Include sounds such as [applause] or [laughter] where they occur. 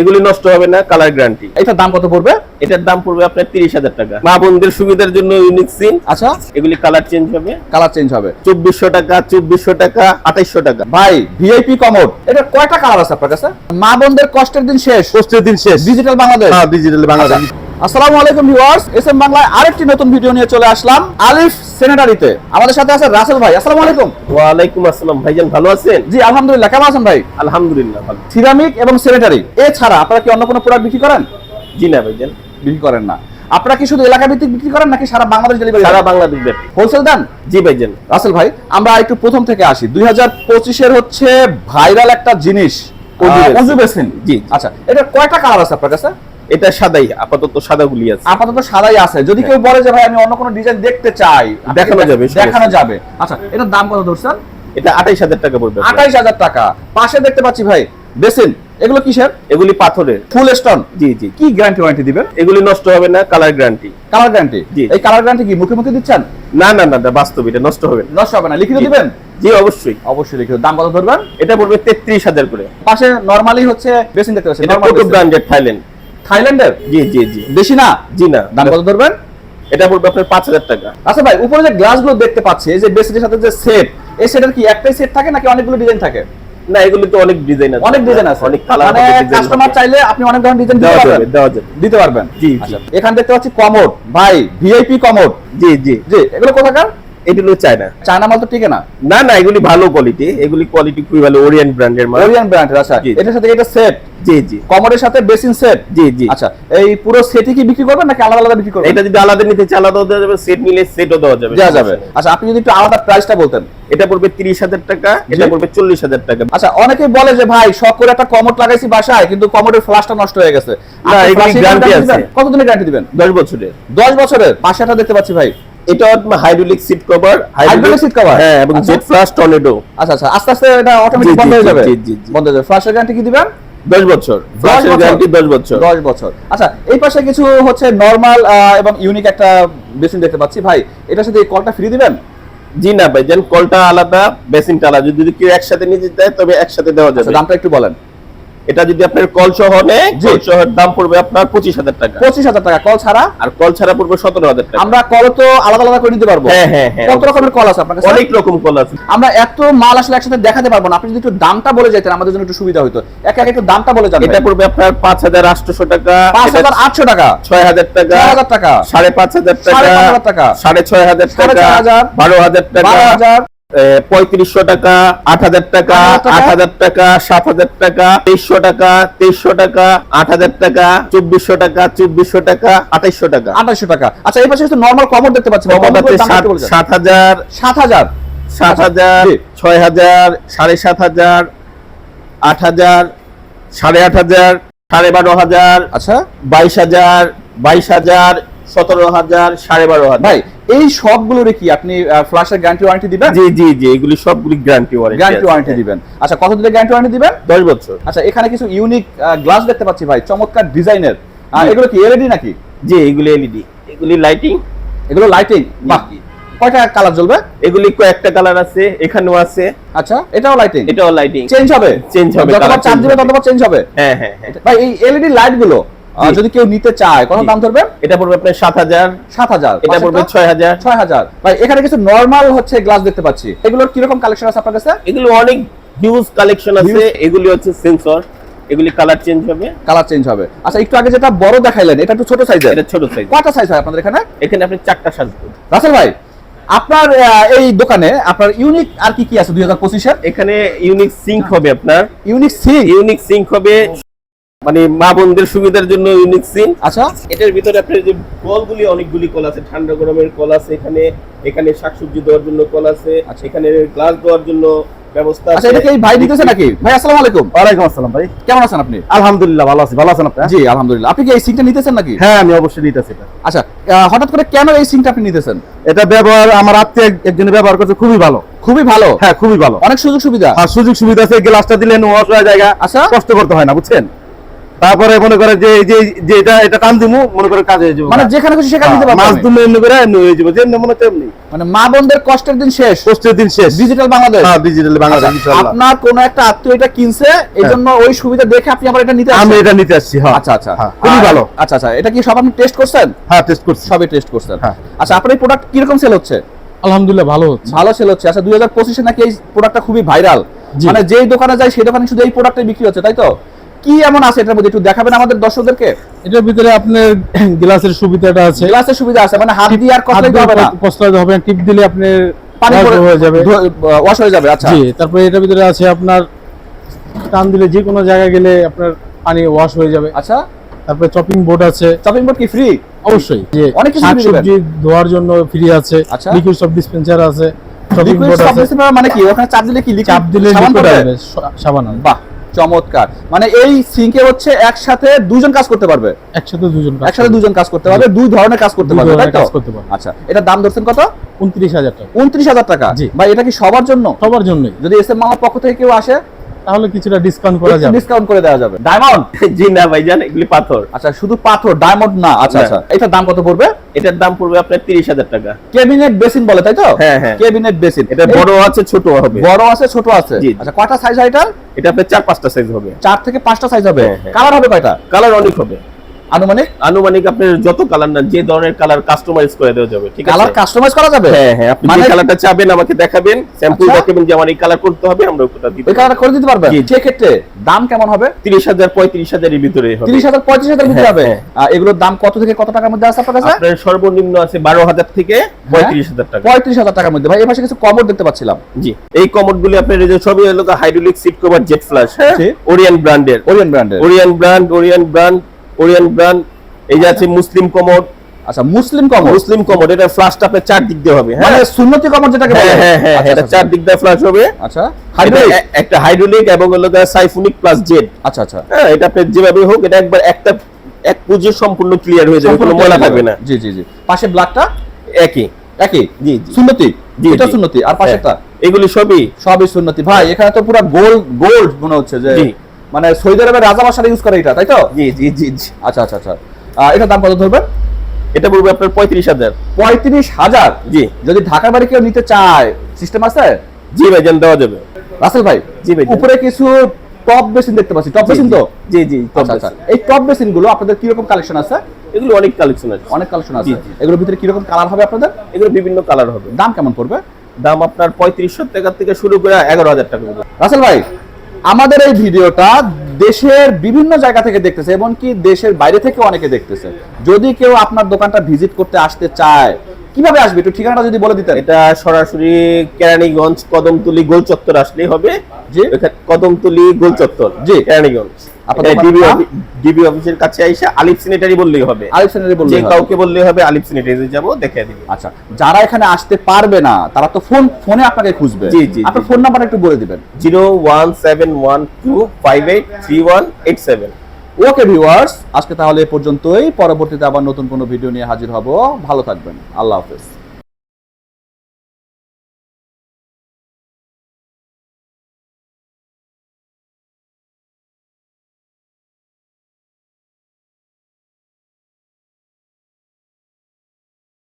এগুলি নষ্ট হবে না কালার গ্যারান্টি এটার দাম কত পড়বে? এটার দাম পড়বে আপনার তিরিশ হাজার টাকা। মা বোনদের সুবিধার জন্য ইউনিক সিম আচ্ছা। এগুলি কালার চেঞ্জ হবে। কালার চেঞ্জ হবে। চব্বিশশো টাকা চব্বিশশো টাকা আঠাইশশো টাকা। ভাই ভিআইপি কমোড এটা কয়টা কালার আছে আপনার কাছে? মা বোনদের কষ্টের দিন শেষ। কষ্টের দিন শেষ। ডিজিটাল বাংলাদেশ ডিজিটাল বাংলাদেশ আসসালামু আলাইকুম ভিউয়ার্স এসএম বাংলায় আরেকটি নতুন ভিডিও নিয়ে চলে আসলাম আলিফ সেনেটারিতে। আমাদের সাথে আছে রাসেল ভাই আসসালামু আলাইকুম। ওয়ালাইকুম আসসালাম ভাইজান ভালো আছেন? জি আলহামদুলিল্লাহ কেমন আছেন ভাই? আলহামদুলিল্লাহ ভালো। সিরামিক এবং সেনেটারি এছাড়া আপনারা কি অন্য কোনো প্রোডাক্ট বিক্রি করেন? জি না ভাইজান। বিক্রি করেন না। আপনারা কি শুধু এলাকা ভিত্তিক বিক্রি করেন নাকি সারা বাংলাদেশ ডেলিভারি সারা বাংলাদেশ হোলসেল দেন? জি ভাইজান। রাসেল ভাই আমরা একটু প্রথম থেকে আসি। দুই হাজার পঁচিশের হচ্ছে ভাইরাল একটা জিনিস জি। আচ্ছা এটা কয়টা কালার আছে আপনার কাছে? এটা সাদাই আপাতত সাদাগুলি আছে। আপাতত সাদাই আছে। যদি কেউ বলে যে ভাই আমি অন্য কোনো ডিজাইন দেখতে চাই দেখানো যাবে, দেখানো যাবে। আচ্ছা এটার দাম কত ধরছেন? এটা আঠাইশ হাজার টাকা পড়বে। আঠাইশ হাজার টাকা। পাশে দেখতে পাচ্ছি ভাই বেসিন। এগুলো কিসের? এগুলি পাথরের। ফুল স্টোন জি জি। কি গ্যারান্টি ওয়ারেন্টি দিবেন? এগুলি নষ্ট হবে না কালার গ্যারান্টি কালার গ্যারান্টি জি। এই কালার গ্যারান্টি কি মুখে মুখে দিচ্ছেন? না না না না, বাস্তব এটা নষ্ট হবে না। নষ্ট হবে না। লিখিত দিবেন? জি অবশ্যই। অবশ্যই লিখিত। দাম কত ধরবেন? এটা পড়বে তেত্রিশ হাজার করে। পাশে নরমালি হচ্ছে বেসিন দেখতে পাচ্ছি এটা normal কত basin। ব্র্যান্ডেড থাইল্যান্ড থাইল্যান্ডের? জি জি জি। না? জি না। দাম কত ধরবেন? এটা পড়বে আপনার পাঁচ হাজার টাকা। আচ্ছা ভাই উপরে যে গ্লাসগুলো দেখতে পাচ্ছি এই যে সাথে যে সেট এই সেটের কি একটাই সেট থাকে নাকি অনেকগুলো ডিজাইন থাকে? না এগুলি তো অনেক ডিজাইন আছে। অনেক ডিজাইন আছে। অনেক কালার মানে কাস্টমার চাইলে আপনি অনেক ধরনের ডিজাইন দিতে পারবেন। দেওয়া যাবে। দিতে পারবেন। জি, জি। আচ্ছা, দেখতে পাচ্ছি কমোড ভাই ভিআইপি কমোড জি জি। জি এগুলো কোথাকার? এগুলো চায় না চায়না মাল তো টিকে না? না না এগুলি ভালো কোয়ালিটি এগুলি কোয়ালিটি খুবই ভালো ওরিয়েন্ট ব্র্যান্ডের মাল। ব্র্যান্ডের আচ্ছা। এটার সাথে এটা সেট জি জি। কমোডের সাথে বেসিন সেট জি জি। আচ্ছা এই পুরো সেটই কি বিক্রি করবেন নাকি আলাদা আলাদা বিক্রি করবেন? এটা যদি আলাদা নিতে চায় আলাদাও দেওয়া যাবে সেট নিলে সেটও দেওয়া যাবে। দেওয়া যাবে। আচ্ছা আপনি যদি একটু আলাদা প্রাইসটা বলতেন। এটা পড়বে তিরিশ হাজার টাকা এটা পড়বে চল্লিশ হাজার টাকা। আচ্ছা অনেকেই বলে যে ভাই শখ করে একটা কমোড লাগাইছি বাসায় কিন্তু কমোডের ফ্লাশটা নষ্ট হয়ে গেছে। না, এগুলি আছে। কতদিনের গ্যারান্টি দিবেন? দশ বছরের। দশ বছরের? পাশেটা দেখতে পাচ্ছি ভাই। এটা hydraulic seat cover Hydraulic seat cover? হ্যাঁ এবং। জেট ফ্লাশ টর্নেডো আচ্ছা আচ্ছা আস্তে আস্তে এটা অটোমেটিক বন্ধ হয়ে যাবে। বন্ধ হয়ে যাবে। ফ্লাশের গ্যারান্টি কি দিবেন? দশ বছর। ফ্লাশের গ্যারান্টি দশ বছর। দশ বছর। আচ্ছা এই পাশে কিছু হচ্ছে নর্মাল এবং ইউনিক একটা বেসিন দেখতে পাচ্ছি। ভাই এটার সাথে কলটা ফ্রি দিবেন? জি না ভাই যেন কলটা আলাদা বেসিনটা আলাদা। যদি কেউ একসাথে নিতে চায় তবে একসাথে দেওয়া আচ্ছা যাবে। দামটা একটু বলেন। এটা যদি আপনার কল সহ নেয় কল সহ দাম পড়বে আপনার পঁচিশ হাজার টাকা। পঁচিশ হাজার টাকা কল ছাড়া। আর কল ছাড়া পড়বে সতেরো হাজার টাকা। আমরা কল তো আলাদা আলাদা করে নিতে পারব। হ্যাঁ, হ্যাঁ, হ্যাঁ, কত রকমের কল আছে আপনার কাছে? অনেক রকম কল আছে। আমরা এত মাল আসলে একসাথে দেখাতে পারব না। আপনি যদি একটু দামটা বলে যেতেন আমাদের জন্য একটু সুবিধা হতো এক এক একটু দামটা বলে যান এটা পড়বে আপনার পাঁচ হাজার আটশো টাকা। পাঁচ হাজার আটশো টাকা। ছয় হাজার টাকা। হাজার টাকা। সাড়ে পাঁচ হাজার টাকা। টাকা। সাড়ে ছয় হাজার টাকা। বারো হাজার টাকা। বারো হাজার। পঁয়ত্রিশশো টাকা আট হাজার টাকা আট হাজার টাকা। সাত হাজার টাকা তেইশশো টাকা তেইশশো টাকা আট হাজার টাকা চব্বিশশো টাকা চব্বিশশো টাকা আঠাইশশো টাকা। আঠাশশো টাকা। আচ্ছা এই পাশে নর্মাল কমর দেখতে পাচ্ছি। সাত হাজার সাত হাজার। সাত হাজার ছয় হাজার সাড়ে সাত হাজার আট হাজার সাড়ে আট হাজার সাড়ে বারো হাজার আচ্ছা। বাইশ হাজার বাইশ হাজার সতেরো হাজার সাড়ে বারো হাজার। ভাই এই সবগুলোর কি আপনি ফ্ল্যাশের গ্যারান্টি ওয়ারেন্টি দিবেন? জি জি জি এগুলি সবগুলি গ্যারান্টি গ্যারান্টি ওয়ারেন্টি দিবেন। আচ্ছা কত দিনের গ্যারান্টি ওয়ারেন্টি দিবেন? দশ বছর। আচ্ছা এখানে কিছু ইউনিক গ্লাস দেখতে পাচ্ছি ভাই চমৎকার ডিজাইনের জি। এগুলো কি এলইডি নাকি? জি এগুলি এলইডি এগুলি লাইটিং এগুলো লাইটিং বাহ কয়টা কালার জ্বলবে? এগুলি কয়েকটা কালার আছে এখানেও আছে। আচ্ছা এটাও লাইটিং এটাও লাইটিং চেঞ্জ হবে? Change হবে, যতবার চার্জ দিবে ততবার চেঞ্জ হবে? হ্যাঁ হ্যাঁ হ্যাঁ। ভাই এই এলইডি লাইটগুলো। যদি কেউ নিতে চায় কত দাম ধরবে? এটা পড়বে আপনার সাত হাজার। সাত হাজার এটা পড়বে ছয় হাজার। ছয় হাজার। ভাই এখানে কিছু নর্মাল হচ্ছে গ্লাস দেখতে পাচ্ছি। এগুলোর কীরকম কালেকশন আছে আপনার কাছে? এগুলো অনেক হিউজ কালেকশন আছে। এগুলি হচ্ছে সেন্সর এগুলি কালার চেঞ্জ হবে। কালার চেঞ্জ হবে। আচ্ছা একটু আগে যেটা বড় দেখাইলেন এটা একটু ছোট সাইজের এটা ছোট সাইজ কয়টা সাইজ হয় আপনাদের এখানে? এখানে আপনি চারটা সাজবেন রাসেল ভাই আপনার এই দোকানে আপনার ইউনিক আর কি কি আছে দুই হাজার পঁচিশের? এখানে ইউনিক সিঙ্ক হবে আপনার। ইউনিক সিং ইউনিক সিঙ্ক হবে মানে মা বোনদের সুবিধার জন্য ইউনিক সিঙ্ক আচ্ছা। এটার ভিতরে আপনার যে কলগুলি অনেকগুলি কল আছে। ঠান্ডা গরমের কল আছে এখানে। এখানে শাকসবজি দেওয়ার জন্য কল আছে। আচ্ছা। এখানে গ্লাস দেওয়ার জন্য ব্যবস্থা আচ্ছা এটা কি ভাই দিতেছে নাকি? ভাই আসসালামু আলাইকুম। ওয়ালাইকুম আসসালাম ভাই। কেমন আছেন আপনি? আলহামদুলিল্লাহ ভালো আছি। ভালো আছেন আপনি? জি আলহামদুলিল্লাহ। আপনি কি এই সিংটা নিতেছেন নাকি? হ্যাঁ আমি অবশ্যই নিতেছি। আচ্ছা হঠাৎ করে কেন এই সিংটা আপনি নিতেছেন? এটা ব্যবহার আমার আত্মীয় এক- একজনে ব্যবহার করছে খুবই ভালো। খুবই ভালো? হ্যাঁ খুবই ভালো। অনেক সুযোগ সুবিধা? আর সুযোগ সুবিধা আছে গ্লাসটা দিলে অসহায় জায়গা। আচ্ছা। কষ্ট করতে হয় না বুঝছেন? তারপরে মনে করে যে এই যে যে এটা এটা টান দিমু মনে করে কাজে হয়ে যাবে মানে যেখানে খুশি সেখানে দিতে হ্যাঁ, মাছ পারব দুমে এমনি করে এমনি হয়ে যাবে যেমনি মনে এমনি মানে মা বোনদের কষ্টের দিন শেষ। পোস্টের দিন শেষ। ডিজিটাল বাংলাদেশ হ্যাঁ ডিজিটাল বাংলাদেশ আচ্ছা, ইনশাআল্লাহ। আপনার কোন একটা আত্মীয় এটা কিনছে এই জন্য ওই সুবিধা দেখে আপনি আবার এটা নিতে আমি এটা নিতে আসছি হ্যাঁ। আচ্ছা আচ্ছা। হ্যাঁ, খুবই ভালো। আচ্ছা আচ্ছা এটা কি সব আপনি টেস্ট করছেন? হ্যাঁ টেস্ট করছি। সবই টেস্ট করছেন। হ্যাঁ। আচ্ছা আপনার এই প্রোডাক্ট কি রকম সেল হচ্ছে? আলহামদুলিল্লাহ ভালো হচ্ছে। ভালো সেল হচ্ছে। আচ্ছা দুই হাজার পঁচিশে নাকি এই প্রোডাক্টটা খুবই ভাইরাল মানে যেই দোকানে যায় সেই দোকানে শুধু এই প্রোডাক্টটাই বিক্রি হচ্ছে তাই তো? কি এমন আছে এটার মধ্যে একটু দেখাবেন আমাদের দর্শকদেরকে? এটার ভিতরে আপনার গ্লাসের সুবিধাটা আছে। গ্লাসের সুবিধা আছে মানে হাত দিয়ে আর কতলাই হবে না? কসলাতে হবে না টিপ দিলে আপনার পানি হয়ে যাবে। ওয়াশ হয়ে যাবে আচ্ছা। জি তারপরে এটার ভিতরে আছে আপনার টান দিলে যে কোনো জায়গায় গেলে আপনার পানি ওয়াশ হয়ে যাবে। আচ্ছা। তারপরে চপিং বোর্ড আছে। চপিং বোর্ড কি ফ্রি অবশ্যই। অনেক কিছু শাকসবজি ধোয়ার জন্য ফ্রি আছে। লিকুইড সব ডিসপেন্সার আছে। চপিং লিকুইড বোর্ড আছে। মানে কি? ওখানে চাপ দিলে কি liquid চাপ দিলে সাবান লিকুইড বাহ চমৎকার। মানে এই সিঙ্কে হচ্ছে একসাথে দুজন কাজ করতে পারবে? একসাথে দুজন একসাথে দুজন কাজ করতে পারবে দুই ধরনের কাজ করতে পারবে তাই তো। আচ্ছা এটা দাম ধরছেন কত? উনত্রিশ হাজার টাকা। উনত্রিশ হাজার টাকা। জি। ভাই এটা কি সবার জন্য? সবার জন্যই। যদি এস এম মামার পক্ষ থেকে কেউ আসে তাহলে কিছুটা ডিসকাউন্ট করা যাবে। ডিসকাউন্ট করে দেওয়া যাবে। ডায়মন্ড [laughs] জি না ভাইজান এগুলি পাথর। আচ্ছা শুধু পাথর ডায়মন্ড না? আচ্ছা আচ্ছা এটার দাম কত পড়বে? এটার দাম পড়বে আপনার তিরিশ হাজার টাকা। ক্যাবিনেট বেসিন বলে তাই তো? হ্যাঁ, হ্যাঁ। ক্যাবিনেট বেসিন এটা বড় আছে ছোট হবে। বড় আছে ছোট আছে। আচ্ছা কয়টা সাইজ হয় এটা এটা আপনার চার পাঁচটা সাইজ হবে। চার থেকে পাঁচটা সাইজ হবে। হ্যাঁ, হ্যাঁ। কালার হবে কয়টা? কালার অনেক হবে। আনুমানিক? আনুমানিক আপনার যত কালার না যে ধরনের কালার কাস্টমাইজ করে দেওয়া যাবে ঠিক আছে? কালার কাস্টমাইজ করা যাবে? হ্যাঁ হ্যাঁ আপনি মানে যে কালারটা চাবেন আমাকে দেখাবেন স্যাম্পল আচ্ছা। দেখাবেন যে আমার এই কালার করতে হবে আমরা ওটা দিব ওই কালার করে দিতে পারবে জি। সেক্ষেত্রে দাম কেমন হবে? তিরিশ হাজার পঁয়ত্রিশ ভিতরে হবে। তিরিশ হাজার পঁয়ত্রিশ হাজার ভিতরে হ্যাঁ, হবে? হ্যাঁ। এগুলোর দাম কত থেকে কত টাকার মধ্যে আছে আপনার কাছে? আপনার সর্বনিম্ন আছে বারো হাজার থেকে পঁয়ত্রিশ হাজার টাকা। পঁয়ত্রিশ হাজার টাকার মধ্যে। ভাই এই পাশে কিছু কমর দেখতে পাচ্ছিলাম। জি এই কমোড গুলি আপনার এই যে সবই হলো hydraulic seat cover jet flash হ্যাঁ। ওরিয়ান ব্র্যান্ডের ওরিয়ন ব্র্যান্ডের Orion brand Orion brand Orion brand এই যে আছে মুসলিম কমোড। আচ্ছা মুসলিম কমর মুসলিম কমোড এটা ফ্ল্যাশটা আপনার চার দিক দিয়ে হবে মানে হ্যাঁ সুন্নতি কমর যেটাকে বলে? হ্যাঁ হ্যাঁ হ্যাঁ আচ্ছা, এটা আচ্ছা, চার দিক দিয়ে ফ্ল্যাশ হবে। আচ্ছা। হাইড্রোলিক একটা হাইড্রোলিক এবং হলো সাইফোনিক প্লাস জেড আচ্ছা আচ্ছা। হ্যাঁ এটা আপনি যেভাবে হোক এটা একবার একটা এক পুজে সম্পূর্ণ ক্লিয়ার হয়ে যাবে কোনো ময়লা থাকবে না। জি জি জি। পাশে ব্ল্যাকটা একই। একই? জি জি। সুন্নতি? জি, এটা সুন্নতি। আর পাশেরটা? হ্যাঁ, এগুলি সবই। সবই সুন্নতি। ভাই এখানে তো পুরো গোল্ড গোল্ড মনে হচ্ছে যে। মানে সৌদি আরবের রাজা বাসারা ইউজ করে এটা তাই তো? জি জি জি জি। আচ্ছা আচ্ছা আচ্ছা। এটার দাম কত ধরবেন? এটা পড়বে আপনার পঁয়ত্রিশ হাজার। পঁয়ত্রিশ হাজার? জি। যদি ঢাকার বাড়ি কেউ নিতে চায় সিস্টেম আছে? জি ভাইজান দেওয়া যাবে। রাসেল ভাই জি ভাই। উপরে কিছু টপ বেসিন দেখতে পাচ্ছি। টপ বেসিন তো? জি জি আচ্ছা আচ্ছা। এই টপ বেসিনগুলো আপনাদের কীরকম কালেকশন আছে? এগুলো অনেক কালেকশন আছে। অনেক কালেকশন আছে। এগুলোর ভিতরে কীরকম কালার হবে আপনাদের? এগুলো বিভিন্ন কালার হবে। দাম কেমন পড়বে? দাম আপনার পঁয়ত্রিশশো টাকা থেকে শুরু করে এগারো হাজার টাকা রাসেল ভাই আমাদের এই ভিডিওটা দেশের বিভিন্ন জায়গা থেকে দেখতেছে, এমনকি দেশের বাইরে থেকে অনেকে দেখতেছে। যদি কেউ আপনার দোকানটা ভিজিট করতে আসতে চায় কীভাবে আসবে? একটু ঠিকানাটা যদি বলে দিতেন। এটা সরাসরি কেরানীগঞ্জ কদমতলি গোল চত্বর আসলেই হবে। জি। এখানে কদমতলি গোল চত্বর জি। কেরানীগঞ্জ। আপনার ডিবি ডিবি অফিসের কাছে আইসা আলিফ সিনেটারি বললেই হবে। আলিফ সেনারি যে বললে কাউকে বললেই হবে আলিফ সিনেটারি যাব দেখে দিবে। আচ্ছা যারা এখানে আসতে পারবে না তারা তো ফোন ফোনে আপনাকে খুঁজবে। জি, জি, আপনার ফোন নাম্বারটা একটু বলে দিবেন। Zero one seven one two five eight three one eight seven. Okay viewers আজকে তাহলে এ পর্যন্তই। পরবর্তীতে আবার নতুন কোনো ভিডিও নিয়ে হাজির হব। ভালো থাকবেন। আল্লাহ হাফেজ।